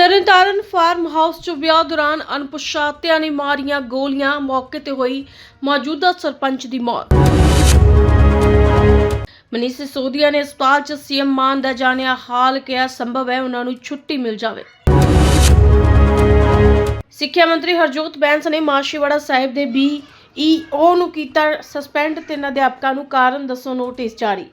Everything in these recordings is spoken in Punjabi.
ਤਰਨਤਾਰਨ ਫਾਰਮ ਹਾਊਸ 'ਚ ਵਿਆਹ ਦੌਰਾਨ ਅਣਪਛਾਤਿਆਂ ਨੇ ਮਾਰੀਆਂ ਗੋਲੀਆਂ, ਮੌਕੇ ਤੇ ਹੋਈ ਮੌਜੂਦਾ ਸਰਪੰਚ ਦੀ ਮੌਤ। ਮਨੀਸ਼ ਸਿਸੋਦੀਆ ਨੇ ਹਸਪਤਾਲ 'ਚ ਸੀਐਮ ਮਾਨ ਦਾ ਜਾਣਿਆ ਹਾਲ, ਕਿਹਾ ਸੰਭਵ ਹੈ ਉਹਨਾਂ ਨੂੰ ਛੁੱਟੀ ਮਿਲ ਜਾਵੇ। ਸਿੱਖਿਆ ਮੰਤਰੀ ਹਰਜੋਤ ਬੈਂਸ ਨੇ ਮਾਸ਼ੀਵਾੜਾ ਸਾਹਿਬ ਦੇ ਬੀ ਬੀਈਓ ਨੂੰ ਕੀਤਾ ਸਸਪੈਂਡ ਤਿੰਨ ਅਧਿਆਪਕਾਂ ਨੂੰ ਕਾਰਨ ਦੱਸੋ ਨੋਟਿਸ ਜਾਰੀ।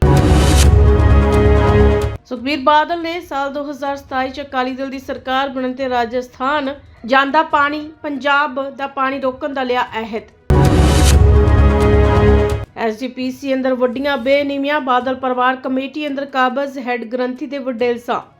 ਸੁਖਬੀਰ ਬਾਦਲ ਨੇ ਸਾਲ 2027 ਚ ਅਕਾਲੀ ਦਲ ਦੀ ਸਰਕਾਰ ਬਣਨ ਤੇ ਰਾਜਸਥਾਨ ਜਾਂਦਾ ਪਾਣੀ, ਪੰਜਾਬ ਦਾ ਪਾਣੀ ਰੋਕਣ ਦਾ ਲਿਆ ਅਹਿਦ ਐਸਜੀਪੀਸੀ ਅੰਦਰ ਵੱਡੀਆਂ ਬੇਨਿਮੀਆਂ ਬਾਦਲ ਪਰਿਵਾਰ ਕਮੇਟੀ ਅੰਦਰ ਕਾਬਜ਼, ਹੈੱਡ ਗ੍ਰੰਥੀ ਦੇ ਵੱਡੇ ਇਲਜ਼ਾਮ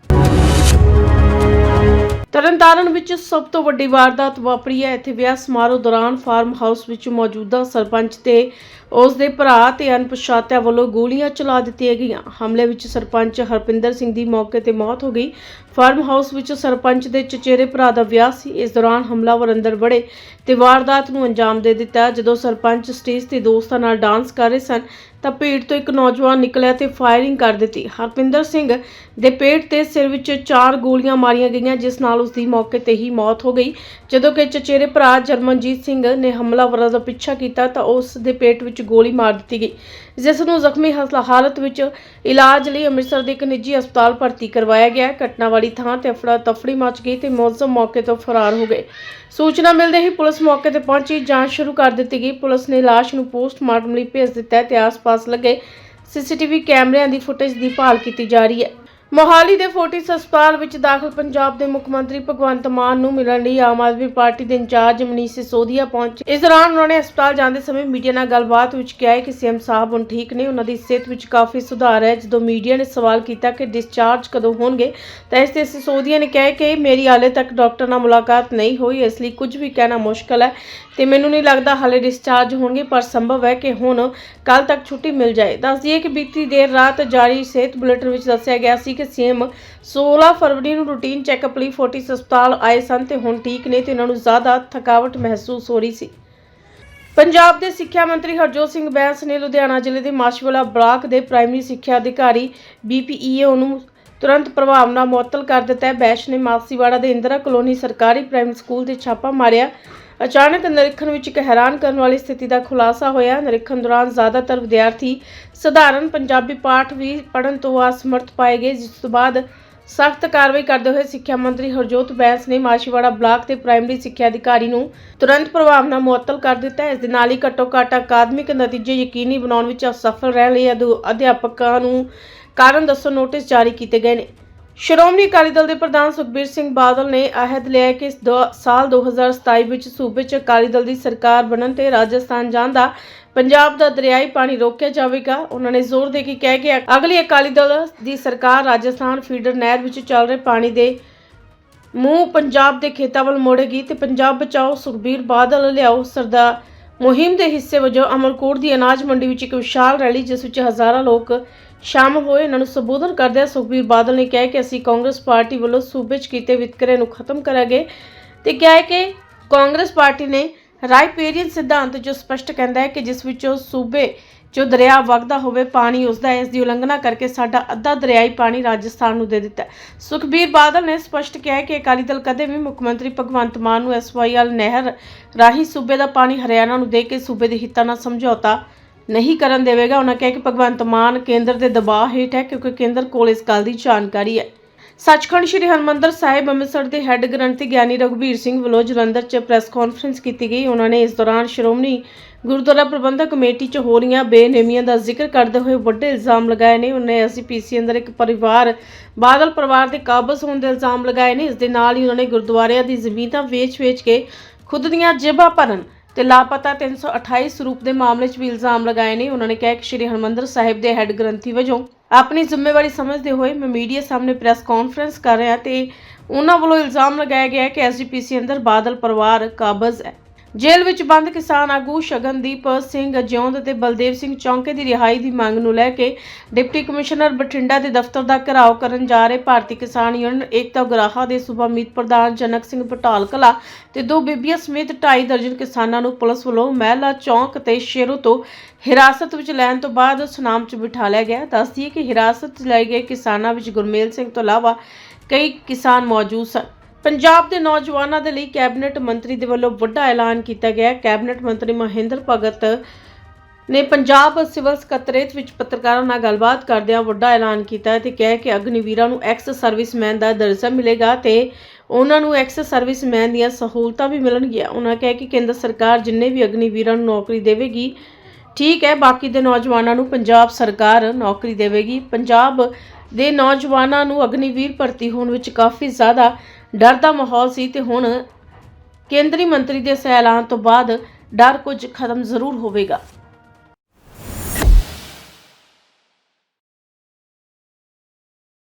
ਤਰਨਤਾਰਨ ਵਿੱਚ ਸਭ ਤੋਂ ਵੱਡੀ ਵਾਰਦਾਤ ਵਾਪਰੀ ਹੈ। ਇੱਥੇ ਵਿਆਹ ਸਮਾਰੋਹ ਦੌਰਾਨ ਫਾਰਮ ਹਾਊਸ ਵਿੱਚ ਮੌਜੂਦਾ ਸਰਪੰਚ ਤੇ ਉਸ ਦੇ ਭਰਾ ਤੇ ਅਣਪਛਾਤਿਆਂ ਵੱਲੋਂ ਗੋਲੀਆਂ ਚਲਾ ਦਿੱਤੀਆਂ ਗਈਆਂ। ਹਮਲੇ ਵਿੱਚ ਸਰਪੰਚ ਹਰਪਿੰਦਰ ਸਿੰਘ ਦੀ ਮੌਕੇ ਤੇ ਮੌਤ ਹੋ ਗਈ। ਫਾਰਮ ਹਾਊਸ ਵਿੱਚ ਸਰਪੰਚ ਦੇ ਚਚੇਰੇ ਭਰਾ ਦਾ ਵਿਆਹ ਸੀ। ਇਸ ਦੌਰਾਨ ਹਮਲਾਵਰ ਅੰਦਰ ਵੜੇ ਤੇ ਵਾਰਦਾਤ ਨੂੰ ਅੰਜਾਮ ਦੇ ਦਿੱਤਾ। ਜਦੋਂ ਸਰਪੰਚ ਸਟੇਜ ਤੇ ਦੋਸਤਾਂ ਨਾਲ ਡਾਂਸ ਕਰ ਰਹੇ ਸਨ, ਤਾਂ ਪੇਟ ਤੋਂ ਇੱਕ ਨੌਜਵਾਨ ਨਿਕਲਿਆ ਤੇ ਫਾਇਰਿੰਗ ਕਰ ਦਿੱਤੀ। ਹਰਪਿੰਦਰ ਸਿੰਘ ਦੇ ਪੇਟ ਤੇ ਸਿਰ ਵਿੱਚ ਚਾਰ ਗੋਲੀਆਂ ਮਾਰੀਆਂ ਗਈਆਂ, ਜਿਸ ਨਾਲ ਉਸ ਦੀ ਮੌਕੇ ਤੇ ਹੀ ਮੌਤ ਹੋ ਗਈ। ਜਦੋਂ ਕਿ ਚਚੇਰੇ ਭਰਾ ਜਰਮਨਜੀਤ ਸਿੰਘ ਨੇ ਹਮਲਾਵਰਾਂ ਦਾ ਪਿੱਛਾ ਕੀਤਾ, ਤਾਂ ਉਸ ਦੇ ਪੇਟ ਵਿੱਚ ਗੋਲੀ ਮਾਰ ਦਿੱਤੀ ਗਈ। ਜਿਸ ਨੂੰ ਜ਼ਖਮੀ ਹਸਲਾ ਹਾਲਤ ਵਿੱਚ ਇਲਾਜ ਲਈ ਅੰਮ੍ਰਿਤਸਰ ਦੇ ਇੱਕ ਨਿੱਜੀ ਹਸਪਤਾਲ ਭਰਤੀ ਕਰਵਾਇਆ ਗਿਆ। ਘਟਨਾ ਵਾਲੀ ਥਾਂ ਤੇ ਅਫੜਾ, ਤਫੜੀ ਮਚ ਗਈ ਤੇ ਮੁਲਜ਼ਮ ਮੌਕੇ ਤੋਂ ਫਰਾਰ ਹੋ ਗਏ। ਸੂਚਨਾ ਮਿਲਦੇ ਹੀ ਪੁਲਿਸ ਮੌਕੇ ਤੇ ਪਹੁੰਚੀ। ਜਾਂਚ ਸ਼ੁਰੂ ਕਰ ਦਿੱਤੀ ਗਈ। ਪੁਲਿਸ ਨੇ ਲਾਸ਼ ਨੂੰ ਪੋਸਟਮਾਰਟਮ ਲਈ ਭੇਜ ਦਿੱਤਾ ਹੈ ਤੇ ਆਸ-ਪਾਸ ਲੱਗੇ ਸੀਸੀਟੀਵੀ ਕੈਮਰਿਆਂ ਦੀ ਫੁਟੇਜ ਦੀ ਭਾਲ ਕੀਤੀ ਜਾ ਰਹੀ ਹੈ। ਮੋਹਾਲੀ ਦੇ ਫੋਰਟਿਸ ਹਸਪਤਾਲ ਵਿੱਚ ਦਾਖਲ ਪੰਜਾਬ ਦੇ ਮੁੱਖ ਮੰਤਰੀ ਭਗਵੰਤ ਮਾਨ ਨੂੰ ਮਿਲਣ ਲਈ ਆਮ ਆਦਮੀ ਪਾਰਟੀ ਦੇ ਇੰਚਾਰਜ ਮਨੀਸ਼ ਸਿਸੋਦੀਆ ਪਹੁੰਚੇ। ਇਸ ਦੌਰਾਨ ਉਹਨਾਂ ਨੇ ਹਸਪਤਾਲ ਜਾਂਦੇ ਸਮੇਂ ਮੀਡੀਆ ਨਾਲ ਗੱਲਬਾਤ ਵਿੱਚ ਕਿਹਾ ਹੈ ਕਿ ਸੀਐਮ ਸਾਹਿਬ ਹੁਣ ਠੀਕ ਨੇ, ਉਹਨਾਂ ਦੀ ਸਿਹਤ ਵਿੱਚ ਕਾਫੀ ਸੁਧਾਰ ਹੈ। ਜਦੋਂ ਮੀਡੀਆ ਨੇ ਸਵਾਲ ਕੀਤਾ ਕਿ ਡਿਸਚਾਰਜ ਕਦੋਂ ਹੋਣਗੇ, ਤਾਂ ਇਸ ਤੇ ਸਿਸੋਦੀਆ ਨੇ ਕਿਹਾ ਕਿ ਮੇਰੀ ਹਾਲੇ ਤੱਕ ਡਾਕਟਰ ਨਾਲ ਮੁਲਾਕਾਤ ਨਹੀਂ ਹੋਈ, ਇਸ ਲਈ ਕੁਝ ਵੀ ਕਹਿਣਾ ਮੁਸ਼ਕਲ ਹੈ ਤੇ ਮੈਨੂੰ ਨਹੀਂ ਲੱਗਦਾ ਹਾਲੇ ਡਿਸਚਾਰਜ ਹੋਣਗੇ, ਪਰ ਸੰਭਵ ਹੈ ਕਿ ਹੁਣ ਕੱਲ ਤੱਕ ਛੁੱਟੀ ਮਿਲ ਜਾਏ। ਦੱਸ ਦਈਏ ਕਿ ਬੀਤੀ ਦੇਰ ਰਾਤ ਜਾਰੀ ਸਿਹਤ ਬੁਲੇਟਿਨ ਵਿੱਚ ਦੱਸਿਆ ਗਿਆ ਸੀ ਕਿ ਸੀਐਮ 16 ਫਰਵਰੀ ਨੂੰ ਰੂਟੀਨ ਚੈੱਕਅਪ ਲਈ ਫੋਰਟਿਸ ਹਸਪਤਾਲ ਆਏ ਸਨ ਤੇ ਹੁਣ ਠੀਕ ਨੇ ਤੇ ਉਹਨਾਂ ਨੂੰ ਜ਼ਿਆਦਾ ਥਕਾਵਟ ਮਹਿਸੂਸ ਹੋ ਰਹੀ ਸੀ। ਪੰਜਾਬ ਦੇ ਸਿੱਖਿਆ ਮੰਤਰੀ ਹਰਜੋਤ ਸਿੰਘ ਬੈਂਸ ਨੇ ਲੁਧਿਆਣਾ ਜ਼ਿਲ੍ਹੇ ਦੇ ਮਾਸ਼ਵਾਲਾ ਬਲਾਕ ਦੇ ਪ੍ਰਾਇਮਰੀ ਸਿੱਖਿਆ ਅਧਿਕਾਰੀ ਬੀਪੀਈਓ ਨੂੰ ਤੁਰੰਤ ਪ੍ਰਭਾਵ ਨਾਲ ਮੁਅੱਤਲ ਕਰ ਦਿੱਤਾ ਹੈ। ਬੈਸ਼ ਨੇ ਮਾਸੀਵਾੜਾ ਦੇ ਇੰਦਰਾ ਕਲੋਨੀ ਸਰਕਾਰੀ ਪ੍ਰਾਇਮਰੀ ਸਕੂਲ ਤੇ ਛਾਪਾ ਮਾਰਿਆ। ਅਚਾਨਕ ਨਿਰੀਖਣ ਵਿੱਚ ਇੱਕ ਹੈਰਾਨ ਕਰਨ ਵਾਲੀ ਸਥਿਤੀ ਦਾ ਖੁਲਾਸਾ ਹੋਇਆ। ਨਿਰੀਖਣ ਦੌਰਾਨ ਜ਼ਿਆਦਾਤਰ ਵਿਦਿਆਰਥੀ ਸਧਾਰਨ ਪੰਜਾਬੀ ਪਾਠ ਵੀ ਪੜ੍ਹਨ ਤੋਂ ਅਸਮਰਥ ਪਾਏ ਗਏ, ਜਿਸ ਤੋਂ ਬਾਅਦ ਸਖਤ ਕਾਰਵਾਈ ਕਰਦੇ ਹੋਏ ਸਿੱਖਿਆ ਮੰਤਰੀ ਹਰਜੋਤ ਬੈਂਸ ਨੇ ਮਾਸ਼ੀਵਾੜਾ ਬਲਾਕ ਦੇ ਪ੍ਰਾਇਮਰੀ ਸਿੱਖਿਆ ਅਧਿਕਾਰੀ ਨੂੰ ਤੁਰੰਤ ਪ੍ਰਭਾਵ ਨਾਲ ਮੁਅੱਤਲ ਕਰ ਦਿੱਤਾ। ਇਸ ਦੇ ਨਾਲ ਹੀ ਘੱਟੋ ਘੱਟ ਅਕਾਦਮਿਕ ਨਤੀਜੇ ਯਕੀਨੀ ਬਣਾਉਣ ਵਿੱਚ ਅਸਫਲ ਰਹਿਣ ਲਈ ਅਧਿ- ਅਧਿਆਪਕਾਂ ਨੂੰ ਕਾਰਨ ਦੱਸੋ ਨੋਟਿਸ ਜਾਰੀ ਕੀਤੇ ਗਏ ਨੇ। ਸ਼੍ਰੋਮਣੀ ਅਕਾਲੀ ਦਲ ਦੇ ਪ੍ਰਧਾਨ ਸੁਖਬੀਰ ਸਿੰਘ ਬਾਦਲ ਨੇ ਅਹਿਦ ਲਿਆ ਕਿ ਇਸ ਦੋ- ਸਾਲ 2027 ਵਿੱਚ ਸੂਬੇ 'ਚ ਅਕਾਲੀ ਦਲ ਦੀ ਸਰਕਾਰ ਬਣਨ ਤੇ ਰਾਜਸਥਾਨ ਜਾਣ ਦਾ ਪੰਜਾਬ ਦਾ ਦਰਿਆਈ ਪਾਣੀ ਰੋਕਿਆ ਜਾਵੇਗਾ। ਉਹਨਾਂ ਨੇ ਜ਼ੋਰ ਦੇ ਕੇ ਕਿਹਾ ਕਿ ਅਗਲੀ ਅਕਾਲੀ ਦਲ ਦੀ ਸਰਕਾਰ ਰਾਜਸਥਾਨ ਫੀਡਰ ਨਹਿਰ ਵਿੱਚ ਚੱਲ ਰਹੇ ਪਾਣੀ ਦੇ ਮੂੰਹ ਪੰਜਾਬ ਦੇ ਖੇਤਾਂ ਵੱਲ ਮੋੜੇਗੀ ਤੇ ਪੰਜਾਬ ਬਚਾਓ, ਸੁਖਬੀਰ ਬਾਦਲ ਲਿਆਓ। ਸਰਦਾਰ ਮੁਹਿੰਮ ਦੇ ਹਿੱਸੇ ਵਜੋਂ ਅਮਰਕੋਟ ਦੀ ਅਨਾਜ ਮੰਡੀ ਵਿੱਚ ਇੱਕ ਵਿਸ਼ਾਲ ਰੈਲੀ ਜਿਸ ਵਿੱਚ ਹਜ਼ਾਰਾਂ ਲੋਕ ਸ਼ਾਮਲ ਹੋਏ ਇਹਨਾਂ ਨੂੰ ਸੰਬੋਧਨ ਕਰਦਿਆਂ ਸੁਖਬੀਰ ਬਾਦਲ ਨੇ ਕਿਹਾ ਕਿ ਅਸੀਂ ਕਾਂਗਰਸ ਪਾਰਟੀ ਵੱਲੋਂ ਸੂਬੇ 'ਚ ਕੀਤੇ ਵਿਤਕਰੇ ਨੂੰ ਖਤਮ ਕਰਾਂਗੇ ਤੇ ਕਿਹਾ ਹੈ ਕਿ ਕਾਂਗਰਸ ਪਾਰਟੀ ਨੇ ਰਾਈਪੇਰੀਅਨ ਸਿਧਾਂਤ ਜੋ ਸਪਸ਼ਟ ਕਹਿੰਦਾ ਹੈ ਕਿ ਜਿਸ ਵਿੱਚੋਂ ਸੂਬੇ ਜੋ ਦਰਿਆ ਵਗਦਾ ਹੋਵੇ, ਪਾਣੀ ਉਸਦਾ ਹੈ। ਇਸ ਦੀ ਉਲੰਘਣਾ ਕਰਕੇ ਸਾਡਾ ਅੱਧਾ ਦਰਿਆਈ ਪਾਣੀ ਰਾਜਸਥਾਨ ਨੂੰ ਦੇ ਦਿੱਤਾ ਸੁਖਬੀਰ ਬਾਦਲ ਨੇ ਸਪਸ਼ਟ ਕਿਹਾ ਕਿ ਅਕਾਲੀ ਦਲ ਕਦੇ ਵੀ ਮੁੱਖ ਮੰਤਰੀ ਭਗਵੰਤ ਮਾਨ ਨੂੰ ਐਸਵਾਈਐਲ ਨਹਿਰ ਰਾਹੀਂ ਸੂਬੇ ਦਾ ਪਾਣੀ ਹਰਿਆਣਾ ਨੂੰ ਦੇ ਕੇ ਸੂਬੇ ਦੇ ਹਿੱਤਾਂ ਨਾਲ ਸਮਝੌਤਾ ਨਹੀਂ ਕਰਨ ਦੇਵੇਗਾ। ਉਹਨਾਂ ਕਿਹਾ ਕਿ ਭਗਵੰਤ ਮਾਨ ਕੇਂਦਰ ਦੇ ਦਬਾਅ ਹੇਠ ਹੈ ਕਿਉਂਕਿ ਕੇਂਦਰ ਕੋਲ ਇਸ ਗੱਲ ਦੀ ਜਾਣਕਾਰੀ ਹੈ। ਸੱਚਖੰਡ ਸ੍ਰੀ ਹਰਮੰਦਰ ਸਾਹਿਬ ਅੰਮ੍ਰਿਤਸਰ ਦੇ ਹੈੱਡ ਗ੍ਰੰਥੀ ਗਿਆਨੀ ਰਘੁਬੀਰ ਸਿੰਘ ਵੱਲੋਂ ਜਲੰਧਰ 'ਚ ਪ੍ਰੈਸ ਕਾਨਫਰੰਸ ਕੀਤੀ ਗਈ। ਉਹਨਾਂ ਨੇ ਇਸ ਦੌਰਾਨ ਸ਼੍ਰੋਮਣੀ ਗੁਰਦੁਆਰਾ ਪ੍ਰਬੰਧਕ ਕਮੇਟੀ 'ਚ ਹੋ ਰਹੀਆਂ ਬੇਨੇਮੀਆਂ ਦਾ ਜ਼ਿਕਰ ਕਰਦੇ ਹੋਏ ਵੱਡੇ ਇਲਜ਼ਾਮ ਲਗਾਏ ਨੇ। ਉਹਨੇ ਐਸਪੀਸੀ ਅੰਦਰ ਇੱਕ ਪਰਿਵਾਰ, ਬਾਦਲ ਪਰਿਵਾਰ ਦੇ ਕਾਬਜ਼ ਹੋਣ ਦੇ ਇਲਜ਼ਾਮ ਲਗਾਏ ਨੇ। ਇਸ ਦੇ ਨਾਲ ਹੀ ਉਹਨਾਂ ਨੇ ਗੁਰਦੁਆਰਿਆਂ ਦੀ ਜ਼ਮੀਨਾਂ ਵੇਚ-ਵੇਚ ਕੇ ਖੁਦ ਦੀਆਂ ਜੇਬਾਂ ਭਰਨ ਤੇ ਲਾਪਤਾ 328 ਸਰੂਪ ਦੇ ਮਾਮਲੇ 'ਚ ਵੀ ਇਲਜ਼ਾਮ ਲਗਾਏ ਨੇ। ਉਹਨਾਂ ਨੇ ਕਿਹਾ ਕਿ ਸ਼੍ਰੀ ਹਰਮੰਦਰ ਸਾਹਿਬ ਦੇ ਹੈੱਡ ਗ੍ਰੰਥੀ ਵਜੋਂ ਆਪਣੀ ਜ਼ਿੰਮੇਵਾਰੀ ਸਮਝਦੇ ਹੋਏ ਮੈਂ ਮੀਡੀਆ ਸਾਹਮਣੇ ਪ੍ਰੈਸ ਕਾਨਫਰੰਸ ਕਰ ਰਿਹਾ ਤੇ ਉਹਨਾਂ ਵੱਲੋਂ ਇਲਜ਼ਾਮ ਲਗਾਇਆ ਗਿਆ ਹੈ ਕਿ ਐਸਜੀਪੀਸੀ ਅੰਦਰ ਬਾਦਲ ਪਰਿਵਾਰ ਕਾਬਜ਼ ਹੈ। ਜੇਲ੍ਹ ਵਿੱਚ ਬੰਦ ਕਿਸਾਨ ਆਗੂ ਸ਼ਗਨਦੀਪ ਸਿੰਘ ਜਿਉਂਦ ਅਤੇ ਬਲਦੇਵ ਸਿੰਘ ਚੌਂਕੇ ਦੀ ਰਿਹਾਈ ਦੀ ਮੰਗ ਨੂੰ ਲੈ ਕੇ ਡਿਪਟੀ ਕਮਿਸ਼ਨਰ ਬਠਿੰਡਾ ਦੇ ਦਫ਼ਤਰ ਦਾ ਘਿਰਾਓ ਕਰਨ ਜਾ ਰਹੇ ਭਾਰਤੀ ਕਿਸਾਨ ਯੂਨੀਅਨ ਏਕਤਾ ਉਗਰਾਹਾ ਦੇ ਸੂਬਾ ਮੀਤ ਪ੍ਰਧਾਨ ਜਨਕ ਸਿੰਘ ਪਟਾਲ ਕਲਾ ਤੇ ਦੋ ਬੀਬੀਆਂ ਸਮੇਤ ਢਾਈ ਦਰਜਨ ਕਿਸਾਨਾਂ ਨੂੰ ਪੁਲਿਸ ਵੱਲੋਂ ਮਹਿਲਾ ਚੌਂਕ ਤੇ ਸ਼ੇਰੋ ਤੋਂ ਹਿਰਾਸਤ ਵਿੱਚ ਲੈਣ ਤੋਂ ਬਾਅਦ ਸੁਨਾਮ 'ਚ ਬਿਠਾ ਲਿਆ ਗਿਆ। ਦੱਸ ਦਈਏ ਕਿ ਹਿਰਾਸਤ 'ਚ ਲਏ ਗਏ ਕਿਸਾਨਾਂ ਵਿੱਚ ਗੁਰਮੇਲ ਸਿੰਘ ਤੋਂ ਇਲਾਵਾ ਕਈ ਕਿਸਾਨ ਮੌਜੂਦ ਸਨ। ਪੰਜਾਬ ਦੇ ਨੌਜਵਾਨਾਂ ਦੇ ਲਈ ਕੈਬਨਿਟ ਮੰਤਰੀ ਦੇ ਵੱਲੋਂ ਵੱਡਾ ਐਲਾਨ ਕੀਤਾ ਗਿਆ ਹੈ। ਕੈਬਨਿਟ ਮੰਤਰੀ ਮਹਿੰਦਰ ਭਗਤ ਨੇ ਪੰਜਾਬ ਸਿਵਲ ਸਕੱਤਰੇਤ ਵਿੱਚ ਪੱਤਰਕਾਰਾਂ ਨਾਲ ਗੱਲਬਾਤ ਕਰਦਿਆਂ ਵੱਡਾ ਐਲਾਨ ਕੀਤਾ ਹੈ ਤੇ ਕਿਹਾ ਕਿ ਅਗਨੀਵੀਰਾਂ ਨੂੰ ਐਕਸ ਸਰਵਿਸਮੈਨ ਦਾ ਦਰਜਾ ਮਿਲੇਗਾ ਤੇ ਉਹਨਾਂ ਨੂੰ ਐਕਸ ਸਰਵਿਸਮੈਨ ਦੀਆਂ ਸਹੂਲਤਾਂ ਵੀ ਮਿਲਣਗੀਆਂ। ਉਹਨਾਂ ਕਿਹਾ ਕਿ ਕੇਂਦਰ ਸਰਕਾਰ ਜਿੰਨੇ ਵੀ ਅਗਨੀਵੀਰਾਂ ਨੂੰ ਨੌਕਰੀ ਦੇਵੇਗੀ, ਠੀਕ ਹੈ, ਬਾਕੀ ਦੇ ਨੌਜਵਾਨਾਂ ਨੂੰ ਪੰਜਾਬ ਸਰਕਾਰ ਨੌਕਰੀ ਦੇਵੇਗੀ। ਪੰਜਾਬ ਦੇ ਨੌਜਵਾਨਾਂ ਨੂੰ ਅਗਨੀਵੀਰ ਭਰਤੀ ਹੋਣ ਵਿੱਚ ਕਾਫੀ ਜ਼ਿਆਦਾ ਡਰ ਦਾ ਮਾਹੌਲ ਸੀ ਤੇ ਹੁਣ ਕੇਂਦਰੀ ਮੰਤਰੀ ਦੇ ਸੈਲਾਨ ਤੋਂ ਬਾਅਦ ਡਰ ਕੁਝ ਖਤਮ ਜ਼ਰੂਰ ਹੋਵੇਗਾ।